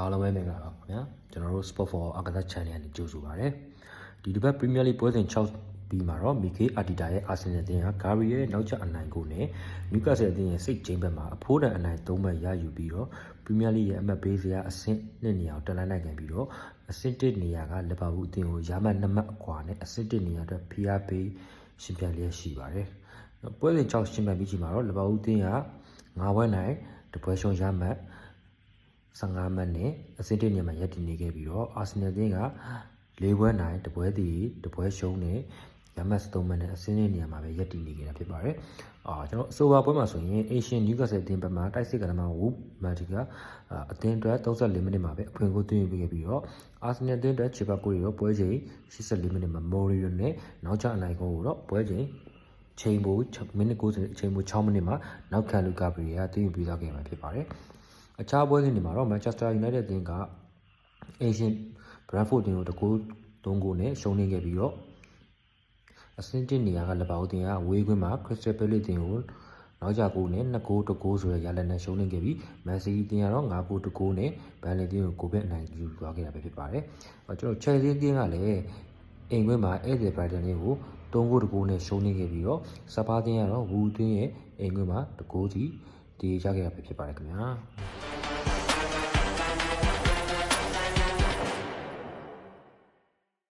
အားလုံးပဲမင်္ဂလာပါခင်ဗျာကျွန်တော်တို့ Sport for အကစား channel ကနေကြိုဆိုပါရစေဒီတစ်ပတ် Premier League ပွဲစဉ်6ပြီးမှာတော့ Mikel Arteta ရဲ့ Arsenal တင်ဟာ Gary ရဲ့နောက်ချက်အနိုင်ကိုနဲ့ Newcastle တင်ရဲ့စိတ်ချင်းဘက်မှာအဖိုးတန်အနိုင်၃မှတ်ရယူပြီးတော့ Premier League ရဲ့အမှတ်ပေးစရာအဆင့်2နေရာကိုတက်လှမ်းနိုင်ခဲ့ပြီးတော့အဆင့်1နေရာကလီဗာပူးအသင်းကိုရမှတ်2မှတ်အကွာနဲ့အဆင့်1နေရာအတွက်ဖိအားပေးရှင်ပြိုင်လျက်ရှိပါတယ်ပွဲစဉ်6ရှင်ပြိုင်ပြီးချိန်မှာတော့လီဗာပူးအသင်းက9ပွဲနိုင်တပွဲရှုံးရမှတ် 15မှတ်နဲ့အဆင့်1နေရာမှာရပ်တည်နေခဲ့ပြီးတော့အာဆင်နယ်တင်းက၄ပွဲနိုင်တပွဲတည်တပွဲရှုံးနဲ့ရမတ်3မှတ်နဲ့အဆင့်1နေရာမှာပဲရပ်တည်နေခဲ့တာဖြစ်ပါတယ်။အာကျွန်တော်အဆိုပါပွဲမှာဆိုရင် Asian Newcastle တင်းဘက်မှာတိုက်စစ်ကနမဝူမာတီကအသင်းအတွက်34မိနစ်မှာပဲအဖွင့်ကိုသွင်းပေးခဲ့ပြီးတော့အာဆင်နယ်တင်းအတွက်ချေပကိုရီရောပွဲချိန်84မိနစ်မှာမော်ရီယိုနဲ့နောက်ကျအနိုင်ကိုတော့ပွဲချိန်ချိန်ပိုမိနစ်90ချိန်ပို6မိနစ်မှာနောက်ခံလူကာဘရီယာတည်ယူပြီးသားခဲ့မှာဖြစ်ပါတယ်။ အခြားပွဲစဉ်တွေမှာတော့ Manchester United အသင်းက Asian Brentford တင်ကိုတကူ3ဂိုးနဲ့ရှုံးနေခဲ့ပြီးတော့အဆင့်1နေရာကလပောက်တင်ကဝေးခွင်းမှာ Crystal Palace တင်ကိုနောက်ကြကိုနဲ့2ဂိုး1ဂိုးဆိုတဲ့ရလဒ်နဲ့ရှုံးနေခဲ့ပြီး Man City တင်ကတော့9ဂိုး1ဂိုးနဲ့ Burnley တင်ကိုကိုဘက်အနိုင်ယူသွားခဲ့တာပဲဖြစ်ပါတယ်။အဲကျွန်တော် Chelsea တင်ကလည်းအိမ်ခွင်းမှာ Eder Brighton ကို3ဂိုး1ဂိုးနဲ့ရှုံးနေခဲ့ပြီးတော့စပါးတင်ကတော့ Wood တင်ရဲ့အိမ်ခွင်းမှာ1ဂိုးစီတည်ရခဲ့တာပဲဖြစ်ပါတယ်ခင်ဗျာ။